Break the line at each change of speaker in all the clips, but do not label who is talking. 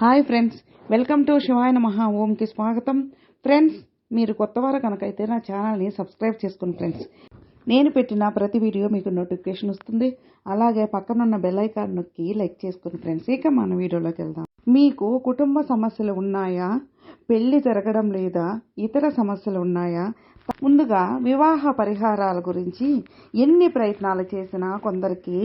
Hi friends welcome to శివాయ మహా ఓంకి స్వాగతం ఫ్రెండ్స్ మీరు కొత్తవారు కనుకైతే నా ఛానల్ని సబ్స్క్రైబ్ చేసుకోండి ఫ్రెండ్స్ నేను పెట్టిన ప్రతి వీడియో మీకు నోటిఫికేషన్ వస్తుంది. అలాగే పక్కనున్న బెల్ ఐకాన్ నొక్కి లైక్ చేసుకోండి ఫ్రెండ్స్ ఇక మన వీడియోలోకి వెళ్దాం. మీకు కుటుంబ సమస్యలు ఉన్నాయా? పెళ్ళి జరగడం లేదా? ఇతర సమస్యలు ఉన్నాయా? ముందుగా వివాహ పరిహారాల గురించి ఎన్ని ప్రయత్నాలు చేసినా కొందరికి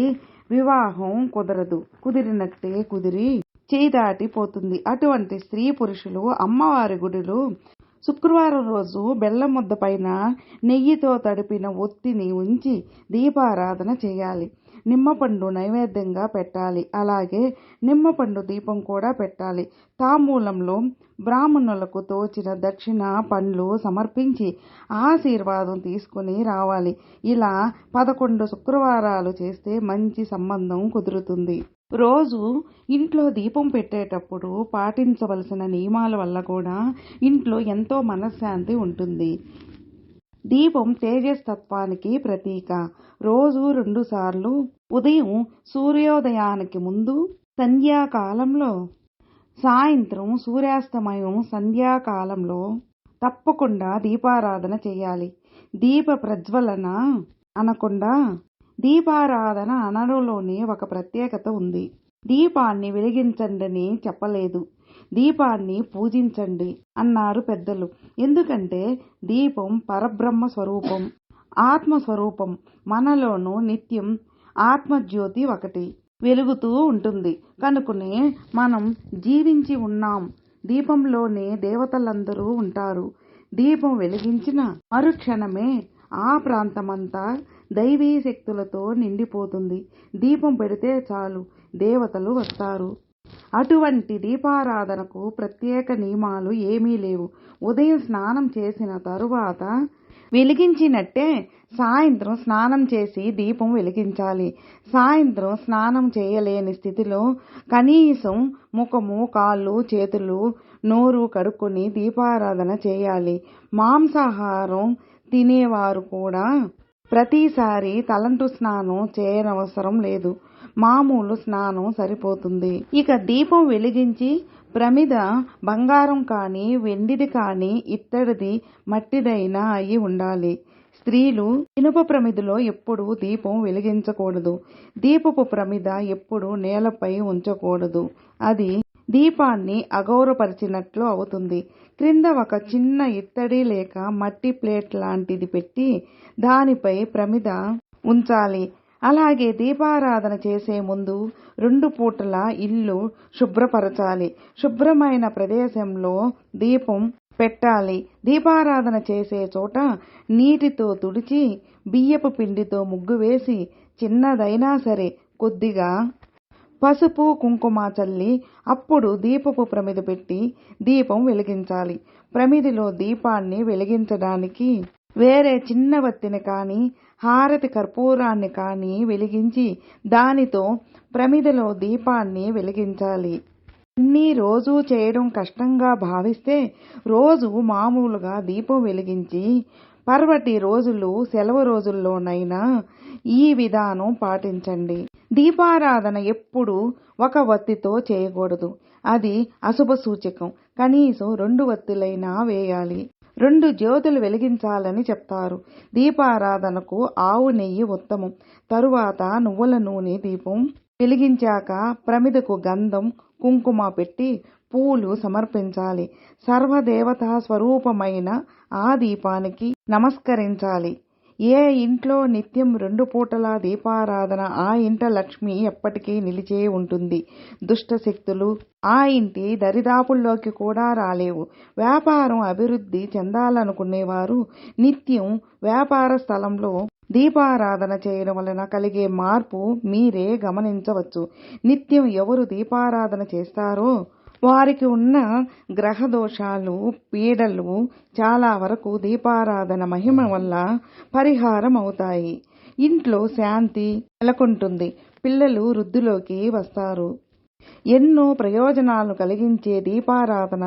వివాహం కుదరదు. కుదిరినట్టే కుదిరి చేయి దాటిపోతుంది అటువంటి స్త్రీ పురుషులు అమ్మవారి గుడిలో శుక్రవారం రోజు బెల్లం ముద్ద పైన నెయ్యితో తడిపిన ఒత్తిని ఉంచి దీపారాధన చేయాలి. నిమ్మపండు నైవేద్యంగా పెట్టాలి. అలాగే నిమ్మపండు దీపం కూడా పెట్టాలి. తాంబూలంలో బ్రాహ్మణులకు తోచిన దక్షిణ పండ్లు సమర్పించి ఆశీర్వాదం తీసుకుని రావాలి. ఇలా పదకొండు శుక్రవారాలు చేస్తే మంచి సంబంధం కుదురుతుంది. రోజు ఇంట్లో దీపం పెట్టేటప్పుడు పాటించవలసిన నియమాల వల్ల కూడా ఇంట్లో ఎంతో మనశ్శాంతి ఉంటుంది. దీపం తేజస్తత్వానికి ప్రతీక. రోజు రెండుసార్లు ఉదయం సూర్యోదయానికి ముందు సంధ్యాకాలంలో సాయంత్రం సూర్యాస్తమయం సంధ్యాకాలంలో తప్పకుండా దీపారాధన చేయాలి. దీప ప్రజ్వలన అనకుండా దీపారాధన అనడంలోనే ఒక ప్రత్యేకత ఉంది. దీపాన్ని వెలిగించండి చెప్పలేదు. దీపాన్ని పూజించండి అన్నారు పెద్దలు. ఎందుకంటే దీపం పరబ్రహ్మ స్వరూపం ఆత్మస్వరూపం మనలోనూ నిత్యం ఆత్మజ్యోతి ఒకటి వెలుగుతూ ఉంటుంది. కనుకనే మనం జీవించి ఉన్నాం. దీపంలోనే దేవతలందరూ ఉంటారు. దీపం వెలిగించిన మరుక్షణమే ఆ ప్రాంతమంతా దైవీ శక్తులతో నిండిపోతుంది. దీపం పెడితే చాలు దేవతలు వస్తారు. అటువంటి దీపారాధనకు ప్రత్యేక నియమాలు ఏమీ లేవు. ఉదయం స్నానం చేసిన తరువాత వెలిగించినట్టే సాయంత్రం స్నానం చేసి దీపం వెలిగించాలి. సాయంత్రం స్నానం చేయలేని స్థితిలో కనీసం ముఖము కాళ్ళు చేతులు నోరు కడుక్కొని దీపారాధన చేయాలి. మాంసాహారం తినేవారు కూడా ప్రతిసారి తలంటు స్నానం చేయనవసరం లేదు. మామూలు స్నానం సరిపోతుంది. ఇక దీపం వెలిగించి ప్రమిద బంగారం కానీ వెండిది కానీ ఇత్తడిది మట్టిదైనా అయి ఉండాలి. స్త్రీలు ఇనుప ప్రమిదలో ఎప్పుడు దీపం వెలిగించకూడదు. దీపపు ప్రమిద ఎప్పుడు నేలపై ఉంచకూడదు. అది దీపాన్ని అగౌరపరిచినట్లు అవుతుంది. క్రింద ఒక చిన్న ఇత్తడి లేక మట్టి ప్లేట్ లాంటిది పెట్టి దానిపై ప్రమిద ఉంచాలి. అలాగే దీపారాధన చేసే ముందు రెండు పూటల ఇల్లు శుభ్రపరచాలి. శుభ్రమైన ప్రదేశంలో దీపం పెట్టాలి. దీపారాధన చేసే చోట నీటితో తుడిచి బియ్యపు పిండితో ముగ్గు వేసి చిన్నదైనా సరే కొద్దిగా పసుపు కుంకుమ చల్లి అప్పుడు దీపపు ప్రమిద పెట్టి దీపం వెలిగించాలి. ప్రమిదిలో దీపాన్ని వెలిగించడానికి వేరే చిన్న వత్తిని కానీ హారతి కర్పూరాన్ని కానీ వెలిగించి దానితో ప్రమిదలో దీపాన్ని వెలిగించాలి. అన్నీ రోజు చేయడం కష్టంగా భావిస్తే రోజు మామూలుగా దీపం వెలిగించి పర్వటి రోజులు సెలవు రోజుల్లోనైనా ఈ విధానం పాటించండి. దీపారాధన ఎప్పుడు ఒక వత్తితో చేయకూడదు. అది అశుభ సూచకం. కనీసం రెండు వత్తులైనా వేయాలి. రెండు జ్యోతులు వెలిగించాలని చెప్తారు. దీపారాధనకు ఆవు నెయ్యి ఉత్తమం. తరువాత నువ్వుల నూనె దీపం. వెలిగించాక ప్రమిదకు గంధం కుంకుమ పెట్టి పూలు సమర్పించాలి. సర్వదేవతా స్వరూపమైన ఆ దీపానికి నమస్కరించాలి. ఏ ఇంట్లో నిత్యం రెండు పూటల దీపారాధన ఆ ఇంట లక్ష్మి ఎప్పటికీ నిలిచే ఉంటుంది. దుష్ట శక్తులు ఆ ఇంటి దరిదాపుల్లోకి కూడా రాలేవు. వ్యాపారం అభివృద్ధి చెందాలనుకునేవారు నిత్యం వ్యాపార స్థలంలో దీపారాధన చేయడం వలన కలిగే మార్పు మీరే గమనించవచ్చు. నిత్యం ఎవరు దీపారాధన చేస్తారో వారికి ఉన్న గ్రహ దోషాలు పీడలు చాలా వరకు దీపారాధన మహిమ వల్ల పరిహారం అవుతాయి ఇంట్లో శాంతి నెలకొంటుంది. పిల్లలు వృద్ధిలోకి వస్తారు. ఎన్నో ప్రయోజనాలు కలిగించే దీపారాధన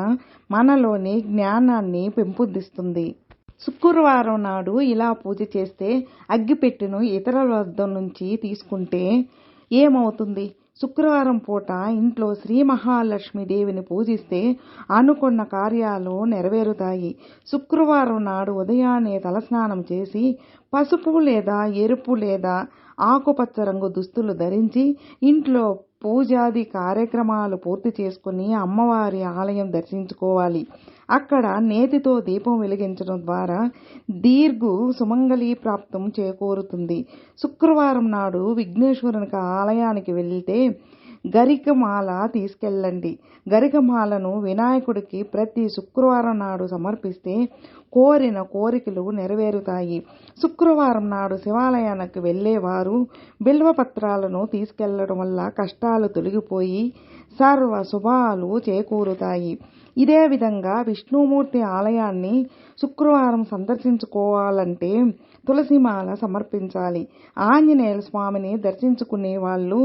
మనలోని జ్ఞానాన్ని పెంపొందిస్తుంది. శుక్రవారం నాడు ఇలా పూజ చేస్తే అగ్గిపెట్టెను ఇతరుల వద్ద నుంచి తీసుకుంటే ఏమవుతుంది? శుక్రవారం పూట ఇంట్లో శ్రీ మహాలక్ష్మీదేవిని పూజిస్తే అనుకున్న కార్యాలు నెరవేరుతాయి. శుక్రవారం నాడు ఉదయాన్నే తలస్నానం చేసి పసుపు లేదా ఎరుపు లేదా ఆకుపచ్చ రంగు దుస్తులు ధరించి ఇంట్లో పూజాది కార్యక్రమాలు పూర్తి చేసుకుని అమ్మవారి ఆలయం దర్శించుకోవాలి. అక్కడ నేతితో దీపం వెలిగించడం ద్వారా దీర్ఘు సుమంగళి ప్రాప్తం చేకూరుతుంది. శుక్రవారం నాడు విఘ్నేశ్వరునికి ఆలయానికి వెళ్తే గరికమాల తీసుకెళ్ళండి. గరికమాలను వినాయకుడికి ప్రతి శుక్రవారం నాడు సమర్పిస్తే కోరిన కోరికలు నెరవేరుతాయి. శుక్రవారం నాడు శివాలయానికి వెళ్ళేవారు బిల్వపత్రాలను తీసుకెళ్ళడం వల్ల కష్టాలు తొలగిపోయి సర్వ శుభాలు చేకూరుతాయి. ఇదే విధంగా విష్ణుమూర్తి ఆలయాన్ని శుక్రవారం సందర్శించుకోవాలంటే తులసిమాల సమర్పించాలి. ఆంజనేయుల స్వామిని దర్శించుకునే వాళ్ళు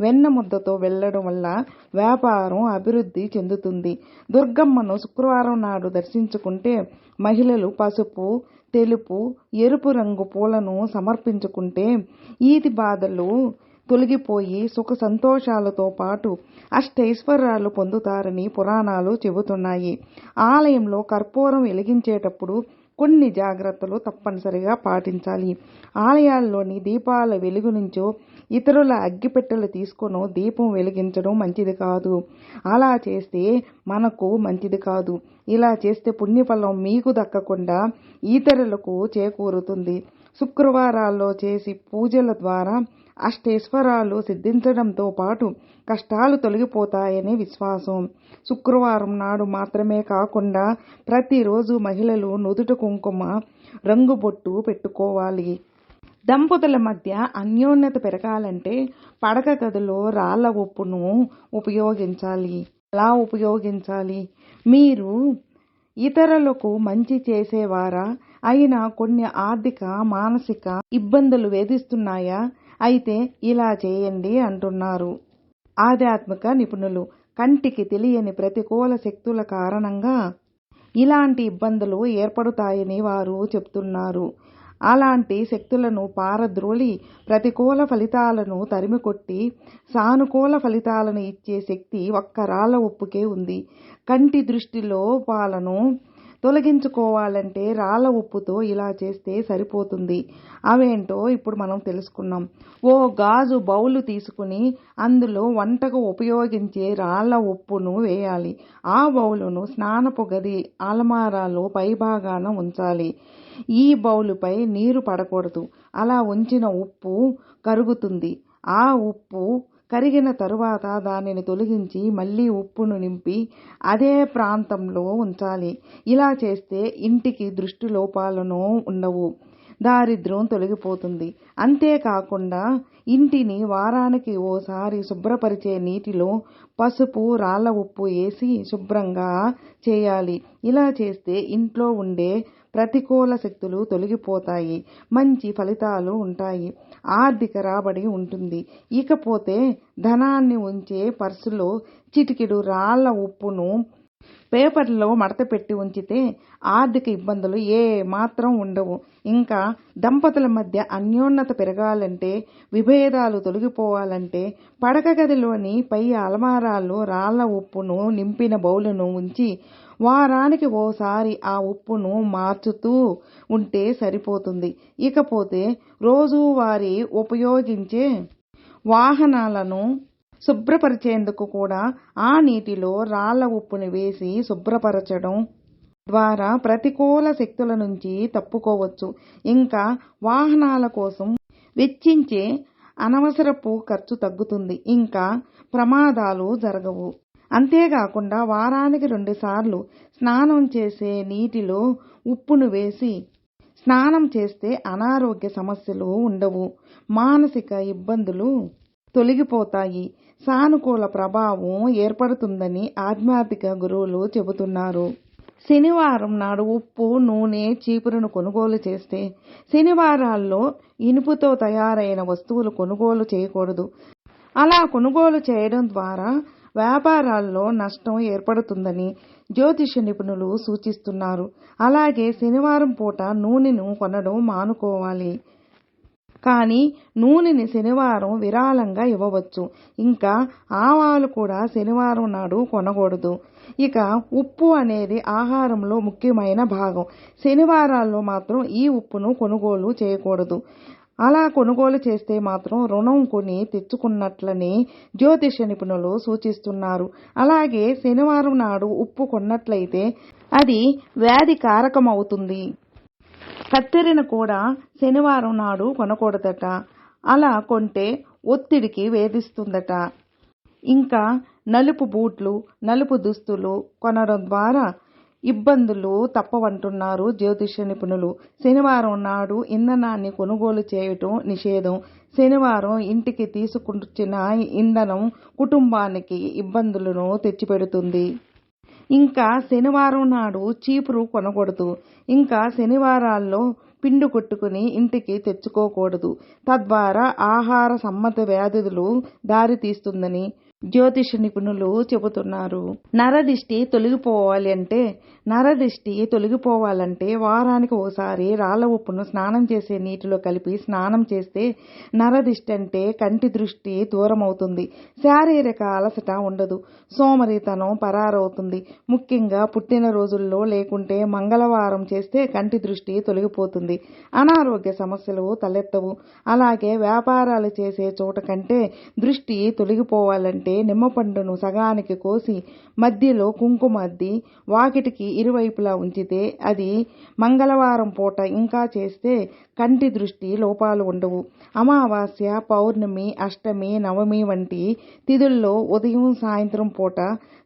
వెన్న ముద్దతో వెళ్ళడం వల్ల వ్యాపారం అభివృద్ధి చెందుతుంది. దుర్గమ్మను శుక్రవారం నాడు దర్శించుకుంటే మహిళలు పసుపు తెలుపు ఎరుపు రంగు పూలను సమర్పించుకుంటే ఈతి బాధలు తొలగిపోయి సుఖ సంతోషాలతో పాటు అష్టైశ్వర్యాలు పొందుతారని పురాణాలు చెబుతున్నాయి. ఆలయంలో కర్పూరం వెలిగించేటప్పుడు కొన్ని జాగ్రత్తలు తప్పనిసరిగా పాటించాలి. ఆలయాల్లోని దీపాల వెలుగు నుంచో ఇతరుల అగ్గిపెట్టెలు తీసుకొనో దీపం వెలిగించడం మంచిది కాదు. అలా చేస్తే మనకు మంచిది కాదు. ఇలా చేస్తే పుణ్యఫలం మీకు దక్కకుండా ఇతరులకు చేకూరుతుంది. శుక్రవారాల్లో చేసి పూజల ద్వారా అష్టైశ్వరాలు సిద్ధించడంతో పాటు కష్టాలు తొలగిపోతాయనే విశ్వాసం. శుక్రవారం నాడు మాత్రమే కాకుండా ప్రతిరోజు మహిళలు నుదుట కుంకుమ రంగు బొట్టు పెట్టుకోవాలి. దంపతుల మధ్య అన్యోన్యత పెరగాలంటే పడక గదిలో రాళ్ళ ఉప్పును ఉపయోగించాలి. ఎలా ఉపయోగించాలి? మీరు ఇతరులకు మంచి చేసేవారా? అయినా కొన్ని ఆర్థిక మానసిక ఇబ్బందులు వేధిస్తున్నాయా? అయితే ఇలా చేయండి అంటున్నారు. ఆధ్యాత్మిక నిపుణులు కంటికి తెలియని ప్రతికూల శక్తుల కారణంగా ఇలాంటి ఇబ్బందులు ఏర్పడుతాయని వారు చెప్తున్నారు. అలాంటి శక్తులను పారద్రోలి ప్రతికూల ఫలితాలను తరిమికొట్టి సానుకూల ఫలితాలను ఇచ్చే శక్తి ఒక్క రాళ్ళ ఉప్పుకే ఉంది. కంటి దృష్టిలో పాలను తొలగించుకోవాలంటే రాళ్ళ ఉప్పుతో ఇలా చేస్తే సరిపోతుంది. అవేంటో ఇప్పుడు మనం తెలుసుకున్నాం. ఓ గాజు బౌలు తీసుకుని అందులో వంటకు ఉపయోగించే రాళ్ళ ఉప్పును వేయాలి. ఆ బౌలును స్నానపు గది అలమారాలో పైభాగాన ఉంచాలి. ఈ బౌలుపై నీరు పడకూడదు. అలా ఉంచిన ఉప్పు కరుగుతుంది. ఆ ఉప్పు కరిగిన తరువాత దానిని తొలగించి మళ్ళీ ఉప్పును నింపి అదే ప్రాంతంలో ఉంచాలి. ఇలా చేస్తే ఇంటికి దృష్టి లోపాలను ఉండవు. దారిద్ర్యం తొలగిపోతుంది. అంతేకాకుండా ఇంటిని వారానికి ఓసారి శుభ్రపరిచే నీటిలో పసుపు రాళ్ళ ఉప్పు వేసి శుభ్రంగా చేయాలి. ఇలా చేస్తే ఇంట్లో ఉండే ప్రతికూల శక్తులు తొలగిపోతాయి. మంచి ఫలితాలు ఉంటాయి. ఆర్థిక రాబడి ఉంటుంది. ఇకపోతే ధనాన్ని ఉంచే పర్సులో చిటికెడు రాళ్ళ ఉప్పును పేపర్లో మడత పెట్టి ఉంచితే ఆర్థిక ఇబ్బందులు ఏ మాత్రం ఉండవు. ఇంకా దంపతుల మధ్య అన్యోన్యత పెరగాలంటే విభేదాలు తొలగిపోవాలంటే పడక గదిలోని పై అలమారాల్లో రాళ్ళ ఉప్పును నింపిన బౌలును ఉంచి వారానికి ఓసారి ఆ ఉప్పును మార్చుతూ ఉంటే సరిపోతుంది. ఇకపోతే రోజువారీ ఉపయోగించే వాహనాలను శుభ్రపరిచేందుకు కూడా ఆ నీటిలో రాళ్ళ ఉప్పుని వేసి శుభ్రపరచడం ద్వారా ప్రతికూల శక్తుల నుంచి తప్పుకోవచ్చు. ఇంకా వాహనాల కోసం వెచ్చించే అనవసరపు ఖర్చు తగ్గుతుంది. ఇంకా ప్రమాదాలు జరగవు. అంతేకాకుండా వారానికి రెండుసార్లు స్నానం చేసే నీటిలో ఉప్పును వేసి స్నానం చేస్తే అనారోగ్య సమస్యలు ఉండవు. మానసిక ఇబ్బందులు తొలగిపోతాయి. సానుకూల ప్రభావం ఏర్పడుతుందని ఆధ్యాత్మిక గురువులు చెబుతున్నారు. శనివారం నాడు ఉప్పు నూనె చీపురును కొనుగోలు చేస్తే శనివారాల్లో ఇనుపుతో తయారైన వస్తువులు కొనుగోలు చేయకూడదు. అలా కొనుగోలు చేయడం ద్వారా వ్యాపారాల్లో నష్టం ఏర్పడుతుందని జ్యోతిష నిపుణులు సూచిస్తున్నారు. అలాగే శనివారం పూట నూనెను కొనడం మానుకోవాలి. కానీ నూనెని శనివారం విరాళంగా ఇవ్వవచ్చు. ఇంకా ఆవాలు కూడా శనివారం నాడు కొనకూడదు. ఇక ఉప్పు అనేది ఆహారంలో ముఖ్యమైన భాగం. శనివారాల్లో మాత్రం ఈ ఉప్పును కొనుగోలు చేయకూడదు. అలా కొనుగోలు చేస్తే మాత్రం రుణం కొని తెచ్చుకున్నట్లని జ్యోతిష నిపుణులు సూచిస్తున్నారు. అలాగే శనివారం నాడు ఉప్పు కొన్నట్లయితే అది వ్యాధి కారకమవుతుంది. కత్తెరను కూడా శనివారం నాడు కొనకూడదట. అలా కొంటే ఒత్తిడికి వేధిస్తుందట. ఇంకా నలుపు బూట్లు నలుపు దుస్తులు కొనడం ద్వారా ఇబ్బందులు తప్పవంటున్నారు జ్యోతిష నిపుణులు. శనివారం నాడు ఇంధనాన్ని కొనుగోలు చేయటం నిషేధం. శనివారం ఇంటికి తీసుకొచ్చిన ఇంధనం కుటుంబానికి ఇబ్బందులను తెచ్చిపెడుతుంది. ఇంకా శనివారం నాడు చీపురు కొనకూడదు. ఇంకా శనివారాల్లో పిండి కొట్టుకుని ఇంటికి తెచ్చుకోకూడదు. తద్వారా ఆహార సమ్మత వ్యాధులు దారితీస్తుందని జ్యోతిష నిపుణులు చెబుతున్నారు నరదిష్టి తొలగిపోవాలి అంటే నరదిష్టి తొలగిపోవాలంటే వారానికి ఒకసారి రాళ్ళ ఉప్పును స్నానం చేసే నీటిలో కలిపి స్నానం చేస్తే నరదిష్టి అంటే కంటి దృష్టి దూరం అవుతుంది శారీరక అలసట ఉండదు. సోమరితనం పరారవుతుంది. ముఖ్యంగా పుట్టినరోజుల్లో లేకుంటే మంగళవారం చేస్తే కంటి దృష్టి తొలగిపోతుంది. అనారోగ్య సమస్యలు తలెత్తవు. అలాగే వ్యాపారాలు చేసే చోట కంటే దృష్టి తొలగిపోవాలంటే నిమ్మపండును సగానికి కోసి మధ్యలో కుంకుమ అద్ది వాకిటికి ఇరువైపులా ఉంచితే అది మంగళవారం పూట ఇంకా చేస్తే కంటి దృష్టి లోపాలు ఉండవు. అమావాస్య పౌర్ణమి అష్టమి నవమి వంటి తిథుల్లో ఉదయం సాయంత్రం పూట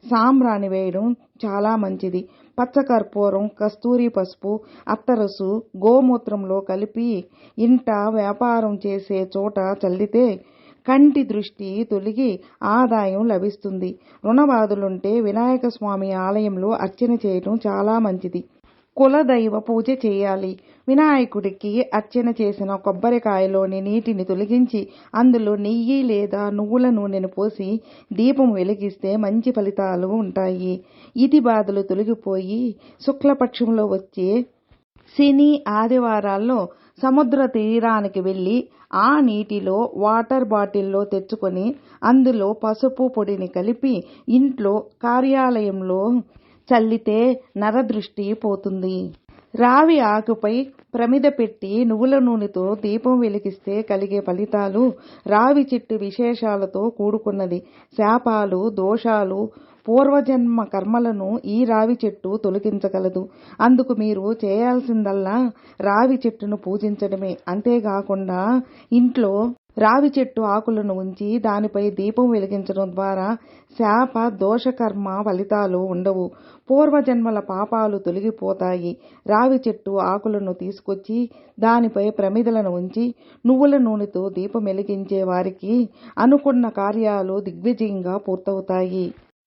సాంబ్రాణి వేయడం చాలా మంచిది. పచ్చకర్పూరం కస్తూరి పసుపు అత్తరసు గోమూత్రంలో కలిపి ఇంట వ్యాపారం చేసే చోట చల్లితే కంటి దృష్టి తొలగి ఆదాయం లభిస్తుంది. రుణబాధలుంటే వినాయక స్వామి ఆలయంలో అర్చన చేయటం చాలా మంచిది. కులదైవ పూజ చేయాలి. వినాయకుడికి అర్చన చేసిన కొబ్బరికాయలోని నీటిని తొలగించి అందులో నెయ్యి లేదా నువ్వుల నూనెను పోసి దీపం వెలిగిస్తే మంచి ఫలితాలు ఉంటాయి. ఇతి బాధలు తొలగిపోయి శుక్లపక్షంలో వచ్చే శని ఆదివారాల్లో సముద్ర తీరానికి వెళ్ళి ఆ నీటిలో వాటర్ బాటిల్లో తెచ్చుకొని అందులో పసుపు పొడిని కలిపి ఇంట్లో కార్యాలయంలో చల్లితే నరదృష్టి పోతుంది. రావి ఆకుపై ప్రమిద పెట్టి నువ్వుల నూనెతో దీపం వెలిగిస్తే కలిగే ఫలితాలు రావి చెట్టు విశేషాలతో కూడుకున్నది. శాపాలు దోషాలు పూర్వజన్మ కర్మలను ఈ రావి చెట్టు తొలగించగలదు. అందుకు మీరు చేయాల్సిందల్లా రావి చెట్టును పూజించడమే. అంతేకాకుండా ఇంట్లో రావి చెట్టు ఆకులను ఉంచి దానిపై దీపం వెలిగించడం ద్వారా శాప దోషకర్మ ఫలితాలు ఉండవు. పూర్వజన్మల పాపాలు తొలగిపోతాయి. రావి చెట్టు ఆకులను తీసుకొచ్చి దానిపై ప్రమిదలను ఉంచి నువ్వుల నూనెతో దీపం వెలిగించే వారికి అనుకున్న కార్యాలు దిగ్విజయంగా పూర్తవుతాయి.